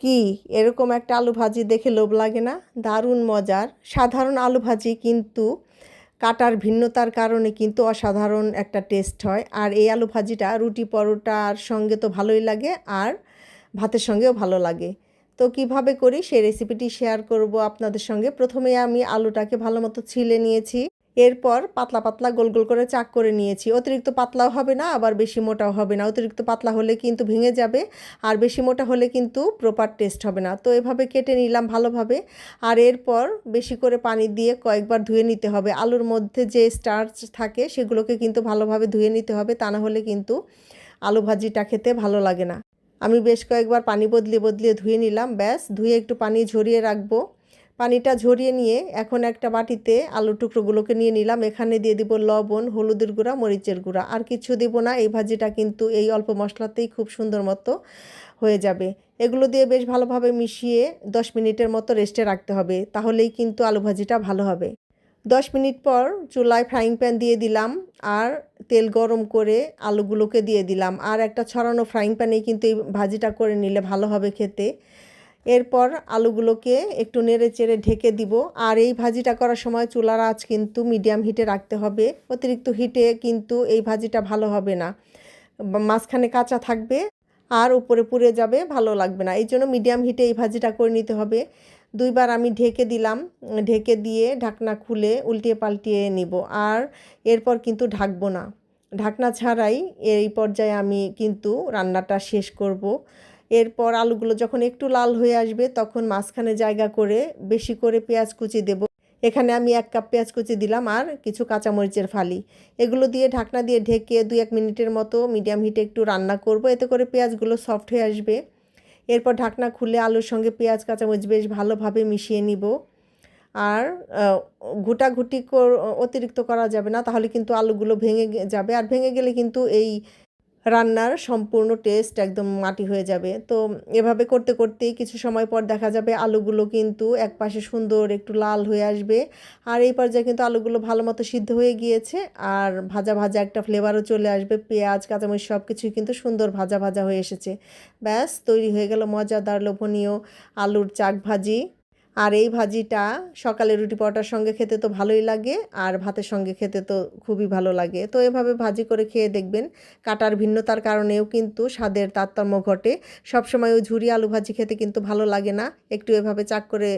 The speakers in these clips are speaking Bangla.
কি? এরকম একটা আলু ভাজি দেখে লোভ লাগে না? দারুণ মজার। সাধারণ আলু ভাজি কিন্তু কাটার ভিন্নতার কারণে কিন্তু অসাধারণ একটা টেস্ট হয়। আর এই আলু ভাজিটা রুটি পরোটার সঙ্গে তো ভালোই লাগে আর ভাতের সঙ্গেও ভালো লাগে। তো কীভাবে করি? সেই রেসিপিটি শেয়ার করব আপনাদের সঙ্গে। প্রথমে আমি আলুটাকে ভালো মতো ছিলে নিয়েছি। এরপর পাতলা পাতলা গোল গোল করে চাক করে নিয়েছি। অতিরিক্ত পাতলাও হবে না, আবার বেশি মোটাও হবে না। অতিরিক্ত পাতলা হলে কিন্তু ভেঙে যাবে, আর বেশি মোটা হলে কিন্তু প্রপার টেস্ট হবে না। তো এভাবে কেটে নিলাম ভালোভাবে, আর এরপর বেশি করে পানি দিয়ে কয়েকবার ধুয়ে নিতে হবে। আলুর মধ্যে যে স্টার্চ থাকে সেগুলোকে কিন্তু ভালোভাবে ধুয়ে নিতে হবে, তা না হলে কিন্তু আলু ভাজিটা খেতে ভালো লাগে না। আমি বেশ কয়েকবার পানি বদলিয়ে বদলিয়ে ধুয়ে নিলাম, ব্যাস। ধুয়ে একটু পানি ঝরিয়ে রাখব। পানিটা ঝরিয়ে নিয়ে এখন একটা বাটিতে আলু টুকরোগুলোকে নিয়ে নিলাম। এখানে দিয়ে দিব লবণ, হলুদের গুঁড়া, মরিচের গুঁড়া। আর কিছু দিব না, এই ভাজিটা কিন্তু এই অল্প মশলাতেই খুব সুন্দর মতো হয়ে যাবে। এগুলো দিয়ে বেশ ভালোভাবে মিশিয়ে দশ মিনিটের মতো রেস্টে রাখতে হবে, তাহলেই কিন্তু আলু ভাজিটা ভালো হবে। দশ মিনিট পর চুলায় ফ্রাইং প্যান দিয়ে দিলাম আর তেল গরম করে আলুগুলোকে দিয়ে দিলাম। আর একটা ছড়ানো ফ্রাইং প্যানে কিন্তু এই ভাজিটা করে নিলে ভালো হবে খেতে। এরপর আলুগুলোকে একটু নেড়ে চেড়ে ঢেকে দিব। আর এই ভাজিটা করার সময় চুলার আঁচ কিন্তু মিডিয়াম হিটে রাখতে হবে। অতিরিক্ত হিটে কিন্তু এই ভাজিটা ভালো হবে না। মাঝখানে কাঁচা থাকবে আর উপরে পুড়ে যাবে, ভালো লাগবে না। এই জন্য মিডিয়াম হিটে এই ভাজিটা করে নিতে হবে। দুইবার আমি ঢেকে দিলাম। ঢেকে দিয়ে ঢাকনা খুলে উল্টিয়ে পাল্টিয়ে নিব। আর এরপর কিন্তু ঢাকবো না। ঢাকনা ছাড়াই এই পর্যায়ে আমি কিন্তু রান্নাটা শেষ করব। এরপর আলুগুলো যখন একটু লাল হয়ে আসবে, তখন মাঝখানে জায়গা করে বেশি করে পেঁয়াজ কুচি দেব। এখানে আমি এক কাপ পেঁয়াজ কুচি দিলাম আর কিছু কাঁচামরিচের ফালি। এগুলো দিয়ে ঢাকনা দিয়ে ঢেকে দু এক মিনিটের মতো মিডিয়াম হিটে একটু রান্না করব। এতে করে পেঁয়াজগুলো সফট হয়ে আসবে। এরপর ঢাকনা খুলে আলুর সঙ্গে পেঁয়াজ, কাঁচামরিচ বেশ ভালোভাবে মিশিয়ে নিব। আর ঘুটাঘুটি অতিরিক্ত করা যাবে না, তাহলে কিন্তু আলুগুলো ভেঙে যাবে। আর ভেঙে গেলে কিন্তু এই রান্নার সম্পূর্ণ টেস্ট একদম মাটি হয়ে যাবে। তো এভাবে করতে করতেই কিছু সময় পর দেখা যাবে আলুগুলো কিন্তু এক পাশে সুন্দর একটু লাল হয়ে আসবে। আর এই পর্যায়ে কিন্তু আলুগুলো ভালো মতো সিদ্ধ হয়ে গিয়েছে আর ভাজা ভাজা একটা ফ্লেভারও চলে আসবে। পেঁয়াজ, কাঁচামরিচ সব কিছুই কিন্তু সুন্দর ভাজা ভাজা হয়ে এসেছে। ব্যাস, তৈরি হয়ে গেল মজাদার লোভনীয় আলুর চাক ভাজি। আর এই ভাজিটা সকালে রুটি পরোটার সঙ্গে খেতে তো ভালোই লাগে, আর ভাতের সঙ্গে খেতে তো খুবই ভালো লাগে। তো এভাবে ভাজি করে খেয়ে দেখবেন কাটার ভিন্নতার কারণেও কিন্তু স্বাদের তারতম্য ঘটে। সবসময় ওই ঝুরি আলু ভাজি খেতে কিন্তু ভালো লাগে না। একটু এভাবে চাক করে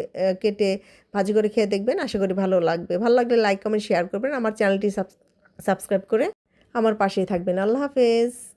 কেটে ভাজি করে খেয়ে দেখবেন, আশা করি ভালো লাগবে। ভালো লাগলে লাইক, কমেন্ট শেয়ার করবেন, আমার চ্যানেলটি সাবস্ক্রাইব করে আমার পাশেই থাকবেন। আল্লাহ হাফেজ।